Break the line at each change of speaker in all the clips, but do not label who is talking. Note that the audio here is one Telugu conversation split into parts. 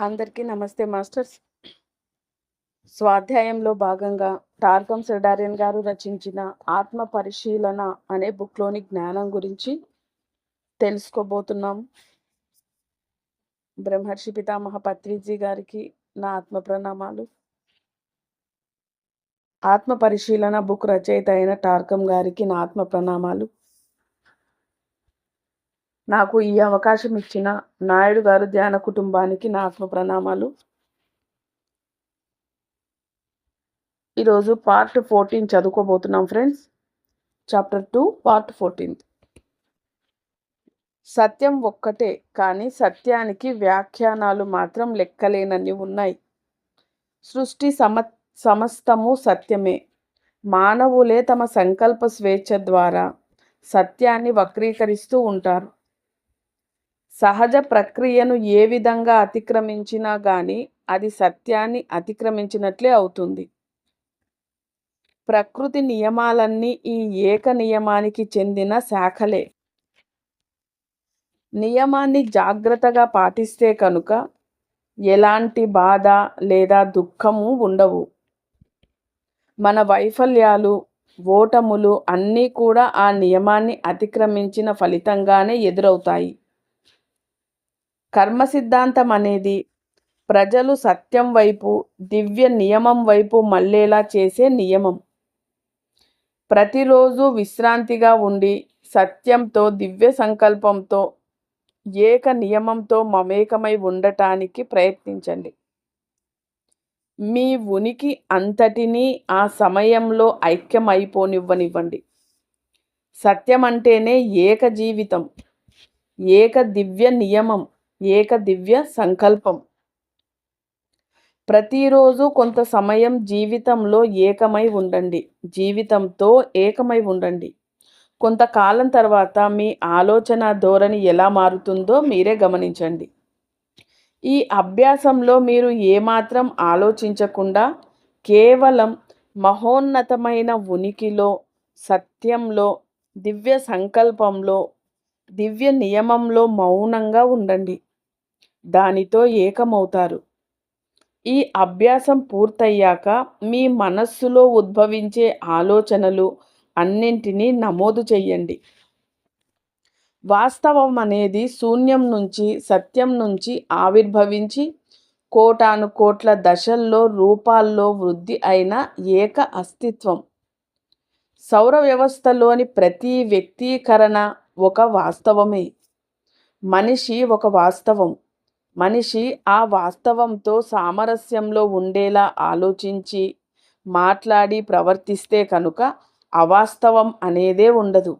అందరికీ నమస్తే మాస్టర్స్. స్వాధ్యాయంలో భాగంగా టార్కం సెడారియన్ గారు రచించిన ఆత్మ పరిశీలన అనే బుక్లోని జ్ఞానం గురించి తెలుసుకోబోతున్నాం. బ్రహ్మర్షి పితామహ పత్రిజీ గారికి నా ఆత్మ ప్రణామాలు. ఆత్మ పరిశీలన బుక్ రచయిత అయిన టార్కం గారికి నా ఆత్మ ప్రణామాలు. నాకు ఈ అవకాశం ఇచ్చిన నాయుడు గారు ధ్యాన కుటుంబానికి నా ఆత్మ ప్రణామాలు. ఈరోజు part fourteen చదువుకోబోతున్నాం friends. Chapter two part fourteen. సత్యం ఒక్కటే కానీ సత్యానికి వ్యాఖ్యానాలు మాత్రం లెక్కలేనన్ని ఉన్నాయి. సృష్టి సమ సమస్తము సత్యమే. మానవులే తమ సంకల్ప స్వేచ్ఛ ద్వారా సత్యాన్ని వక్రీకరిస్తూ ఉంటారు. సహజ ప్రక్రియను ఏ విధంగా అతిక్రమించినా కానీ అది సత్యాన్ని అతిక్రమించినట్లే అవుతుంది. ప్రకృతి నియమాలన్నీ ఈ ఏక నియమానికి చెందిన శాఖలే. నియమాన్ని జాగ్రత్తగా పాటిస్తే కనుక ఎలాంటి బాధ లేదా దుఃఖము ఉండవు. మన వైఫల్యాలు ఓటములు అన్నీ కూడా ఆ నియమాన్ని అతిక్రమించిన ఫలితంగానే ఎదురవుతాయి. కర్మ సిద్ధాంతం అనేది ప్రజలు సత్యం వైపు దివ్య నియమం వైపు మళ్ళేలా చేసే నియమం. ప్రతిరోజు విశ్రాంతిగా ఉండి సత్యంతో దివ్య సంకల్పంతో ఏక నియమంతో మమేకమై ఉండటానికి ప్రయత్నించండి. మీ ఉనికి అంతటినీ ఆ సమయంలో ఐక్యమైపోనివ్వనివ్వండి. సత్యం అంటేనే ఏక జీవితం ఏక దివ్య నియమం. ఏక దివ్య సంకల్పం. ప్రతిరోజు కొంత సమయం జీవితంలో ఏకమై ఉండండి. జీవితంతో ఏకమై ఉండండి. కొంతకాలం తర్వాత మీ ఆలోచన ధోరణి ఎలా మారుతుందో మీరే గమనించండి. ఈ అభ్యాసంలో మీరు ఏమాత్రం ఆలోచించకుండా కేవలం మహోన్నతమైన ఉనికిలో సత్యంలో దివ్య సంకల్పంలో దివ్య నియమంలో మౌనంగా ఉండండి. దానితో ఏకమవుతారు. ఈ అభ్యాసం పూర్తయ్యాక మీ మనస్సులో ఉద్భవించే ఆలోచనలు అన్నింటినీ నమోదు చెయ్యండి. వాస్తవం అనేది శూన్యం నుంచి సత్యం నుంచి ఆవిర్భవించి కోటాను కోట్ల దశల్లో రూపాల్లో వృద్ధి అయిన ఏక అస్తిత్వం. సౌర వ్యవస్థలోని ప్రతి వ్యక్తీకరణ ఒక వాస్తవమే. మనిషి ఒక వాస్తవం. మనిషి ఆ వాస్తవంతో సామరస్యంలో ఉండేలా ఆలోచించి మాట్లాడి ప్రవర్తిస్తే కనుక అవాస్తవం అనేదే ఉండదు.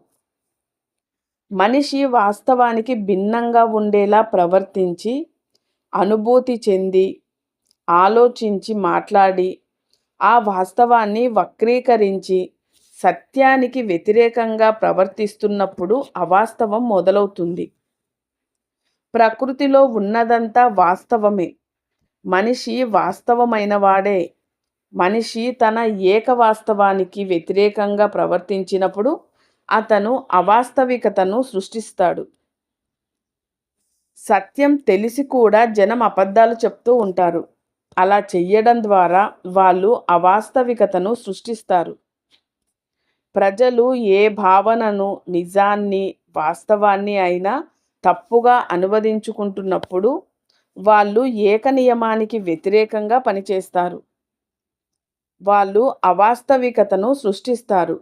మనిషి వాస్తవానికి భిన్నంగా ఉండేలా ప్రవర్తించి అనుభూతి చెంది ఆలోచించి మాట్లాడి ఆ వాస్తవాన్ని వక్రీకరించి సత్యానికి వ్యతిరేకంగా ప్రవర్తిస్తున్నప్పుడు అవాస్తవం మొదలవుతుంది. ప్రకృతిలో ఉన్నదంతా వాస్తవమే. మనిషి వాస్తవమైన వాడే మనిషి తన ఏక వాస్తవానికి వ్యతిరేకంగా ప్రవర్తించినప్పుడు అతను అవాస్తవికతను సృష్టిస్తాడు. సత్యం తెలిసి కూడా జనం అబద్ధాలు చెప్తూ ఉంటారు. అలా చెయ్యడం ద్వారా వాళ్ళు అవాస్తవికతను సృష్టిస్తారు. ప్రజలు ఏ భావనను నిజాన్ని వాస్తవాన్ని అయినా తప్పుగా అనువదించుకుంటున్నప్పుడు వాళ్ళు ఏక నియమానికి వ్యతిరేకంగా పనిచేస్తారు. వాళ్ళు అవాస్తవికతను సృష్టిస్తారు.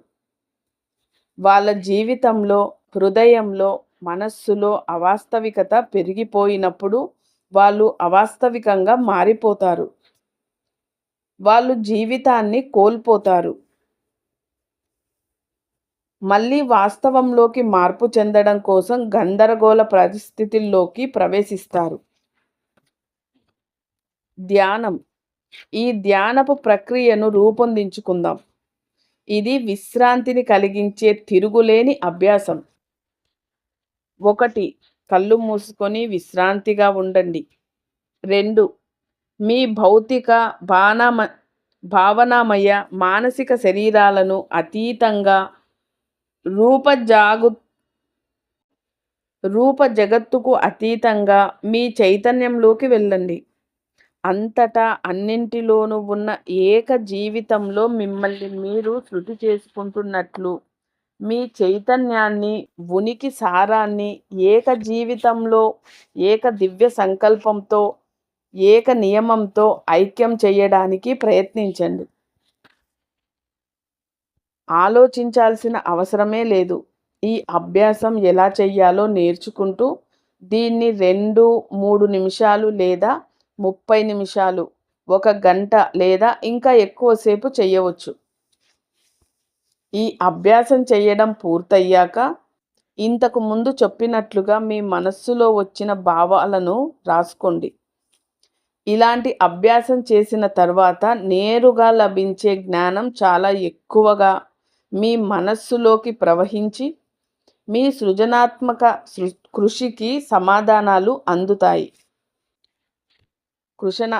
వాళ్ళ జీవితంలో హృదయంలో మనస్సులో అవాస్తవికత పెరిగిపోయినప్పుడు వాళ్ళు అవాస్తవికంగా మారిపోతారు. వాళ్ళు జీవితాన్ని కోల్పోతారు. మళ్ళీ వాస్తవంలోకి మార్పు చెందడం కోసం గందరగోళ పరిస్థితుల్లోకి ప్రవేశిస్తారు. ధ్యానం. ఈ ధ్యానపు ప్రక్రియను రూపొందించుకుందాం. ఇది విశ్రాంతిని కలిగించే తిరుగులేని అభ్యాసం. ఒకటి కళ్ళు మూసుకొని విశ్రాంతిగా ఉండండి. రెండు మీ భౌతిక బాణమ భావనామయ మానసిక శరీరాలను అతీతంగా రూపజాగు రూప జగత్తుకు అతీతంగా మీ చైతన్యంలోకి వెళ్ళండి. అంతటా అన్నింటిలోనూ ఉన్న ఏక జీవితంలో మిమ్మల్ని మీరు శృతి చేసుకుంటున్నట్లు మీ చైతన్యాన్ని ఉనికి సారాన్ని ఏక జీవితంలో ఏక దివ్య సంకల్పంతో ఏక నియమంతో ఐక్యం చేయడానికి ప్రయత్నించండి. ఆలోచించాల్సిన అవసరమే లేదు. ఈ అభ్యాసం ఎలా చెయ్యాలో నేర్చుకుంటూ దీన్ని రెండు మూడు నిమిషాలు లేదా ముప్పై నిమిషాలు ఒక గంట లేదా ఇంకా ఎక్కువసేపు చేయవచ్చు ఈ అభ్యాసం చేయడం పూర్తయ్యాక ఇంతకు ముందు చెప్పినట్లుగా మీ మనస్సులో వచ్చిన భావాలను రాసుకోండి. ఇలాంటి అభ్యాసం చేసిన తర్వాత నేరుగా లభించే జ్ఞానం చాలా ఎక్కువగా మీ మనస్సులోకి ప్రవహించి మీ సృజనాత్మక కృషికి సమాధానాలు అందుతాయి. కృషణ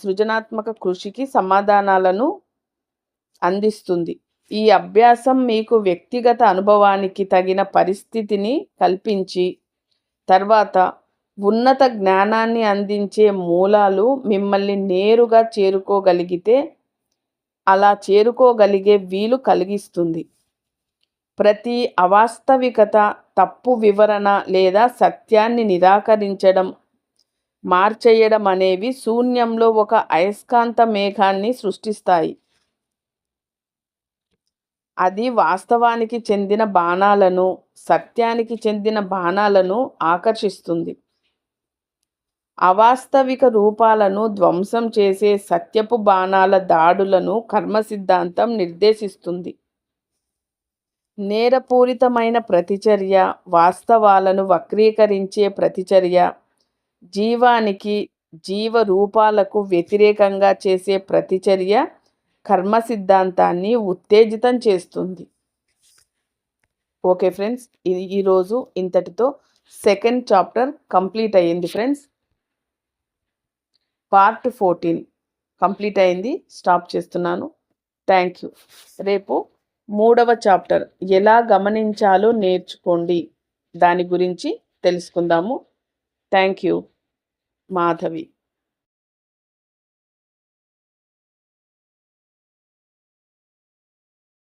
సృజనాత్మక కృషికి సమాధానాలను అందిస్తుంది. ఈ అభ్యాసం మీకు వ్యక్తిగత అనుభవానికి తగిన పరిస్థితిని కల్పించి తర్వాత ఉన్నత జ్ఞానాన్ని అందించే మూలాలు మిమ్మల్ని నేరుగా చేరుకోగలిగితే అలా చేరుకోగలిగే వీలు కలిగిస్తుంది. ప్రతి అవాస్తవికత తప్పు వివరణ లేదా సత్యాన్ని నిరాకరించడం మార్చేయడం అనేవి శూన్యంలో ఒక అయస్కాంత మేఘాన్ని సృష్టిస్తాయి. అది వాస్తవానికి చెందిన బాణాలను సత్యానికి చెందిన బాణాలను ఆకర్షిస్తుంది. అవాస్తవిక రూపాలను ధ్వంసం చేసే సత్యపు బాణాల దాడులను కర్మ సిద్ధాంతం నిర్దేశిస్తుంది. నేరపూరితమైన ప్రతిచర్య వాస్తవాలను వక్రీకరించే ప్రతిచర్య జీవానికి జీవ రూపాలకు వ్యతిరేకంగా చేసే ప్రతిచర్య కర్మ సిద్ధాంతాన్ని ఉత్తేజితం చేస్తుంది. ఓకే ఫ్రెండ్స్ ఇది ఈరోజు ఇంతటితో సెకండ్ చాప్టర్ కంప్లీట్ అయ్యింది ఫ్రెండ్స్. పార్ట్ ఫోర్టీన్ కంప్లీట్ అయింది. స్టాప్ చేస్తున్నాను. Thank you. రేపు మూడవ చాప్టర్ ఎలా గమనించాలో నేర్చుకోండి. దాని గురించి తెలుసుకుందాము. Thank you Madhavi.